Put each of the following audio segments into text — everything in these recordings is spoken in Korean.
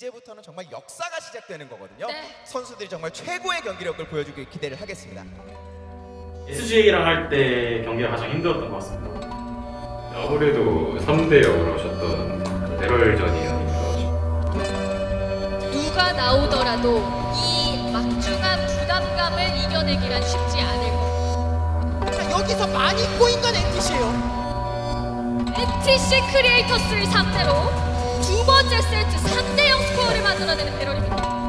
이제부터는 정말 역사가 시작되는 거거든요. 네. 선수들이 정말 최고의 경기력을 보여주길 기대를 하겠습니다. SGA랑 할 때 경기가 가장 힘들었던 것 같습니다. 아무래도 3대 0으로 하셨던 대럴전이 아닌가. 누가 나오더라도 이 막중한 부담감을 이겨내기란 쉽지 않을 것. 자, 여기서 많이 꼬인 건 NTC예요. NTC 크리에이터스를 상대로 두 번째 세트 3대 0 스코어를 만들어내는 배럴입니다.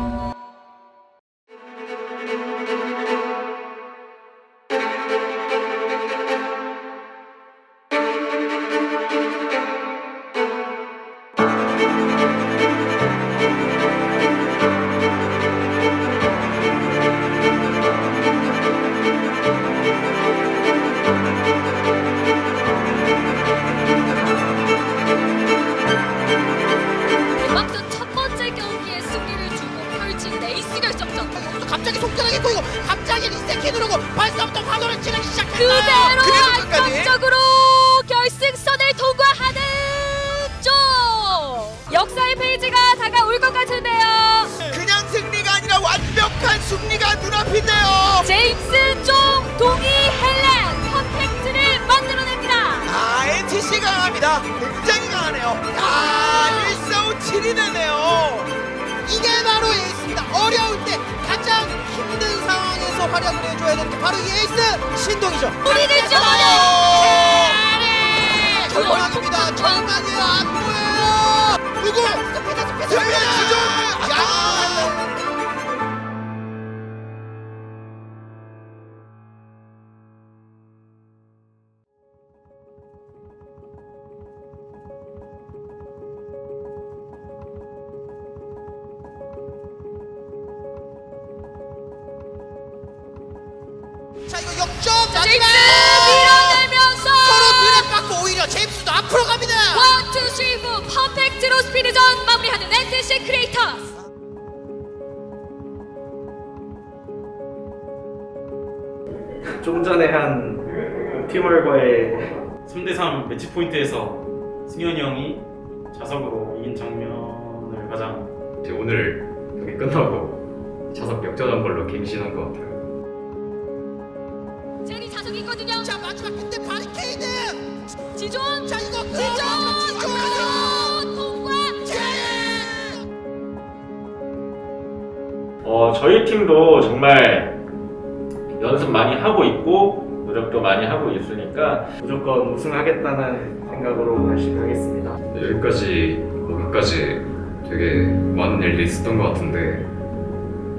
여기서 갑자기 속전하게 꼬이고 갑자기 리셋키 누르고 벌써부터 파도를 치르기 시작했다. 그대로 그래도 끝까지. 안정적으로 결승선을 통과하는 쪽 역사의 페이지가 다가올 것 같은데요. 그냥 승리가 아니라 완벽한 승리가 눈앞인데요. 제임스 종 동이 헬렌 퍼펙트를 만들어냅니다. 아, NTC 강합니다. 굉장히 강하네요. 아, 1사우 7이 되네요. 어려울 때 가장 힘든 상황에서 활약을 해줘야 되는 게 바로 이 에이스 신동이죠. 우리는 좀 어려워. 어려워. 절망입니다. 절망이에요. 안 자 이거 역전 제임스 마지막 밀어내면서 서로 드랩 받고 오히려 제임스도 앞으로 갑니다. 원, 투, 쓰리, 포 퍼펙트로 스피드전 마무리하는 NTC 크리에이터스. 좀 전에 한 팀월과의 3대3 매치 포인트에서 승현이 형이 자석으로 이긴 장면을 가장 이제 오늘 경기 끝나고 자석 역전한 걸로 갱신한 것 같아요. 있거든요. 자 마지막 근데 바리케이드. 지존, 자 이거 지존, 지존. 통과. 어, 저희 팀도 정말 연습 많이 하고 있고 노력도 많이 하고 있으니까 무조건 우승하겠다는 생각으로 열심히 하겠습니다. 여기까지 오기까지 되게 많은 일이 있었던 것 같은데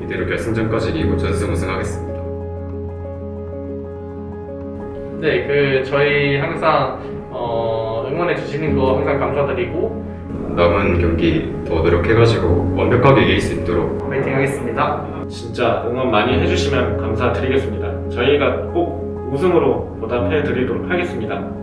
이대로 결승전까지 이기고 전승 우승하겠습니다. 네, 그 저희 항상 어, 응원해 주시는 거 항상 감사드리고 남은 경기 더 노력해가지고 완벽하게 이길 수 있도록 파이팅 하겠습니다. 진짜 응원 많이 해주시면 감사드리겠습니다. 저희가 꼭 우승으로 보답해 드리도록 하겠습니다.